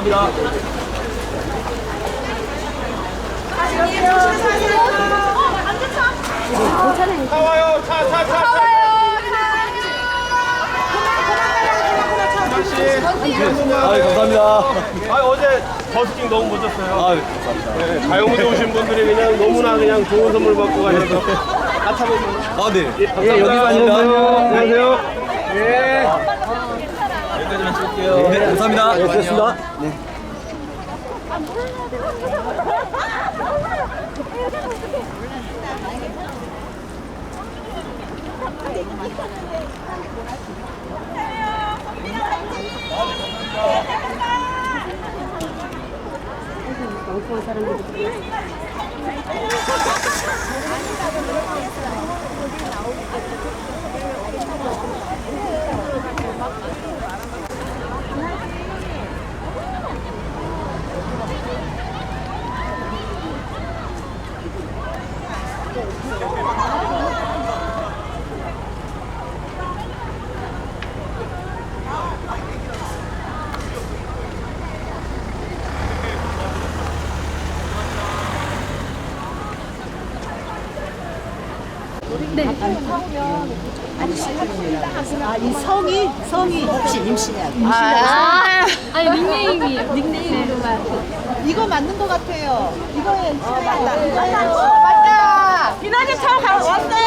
감사합니다. 차 와요 차 차 차 차. 아, 감사합니다. 아 어제 버스킹 너무 멋졌어요. 아, 감사합니다. 네, 가요무대 오신 분들이 그냥 너무나 그냥 좋은 선물 받고 가셔서 같이 한번 아, 네. 예, 여기서 안녕하세요. 예. 여기까지만 찍을게요. 네, 감사합니다. 네, 고맙습니다. 네. 아, 이 성이 성이 혹시 임신이야? 아, 아니 닉네임이에요. 닉네임으로만. 이거 맞는 것 같아요. 이거에 어, 맞다. 맞다. You know just tell how it was though?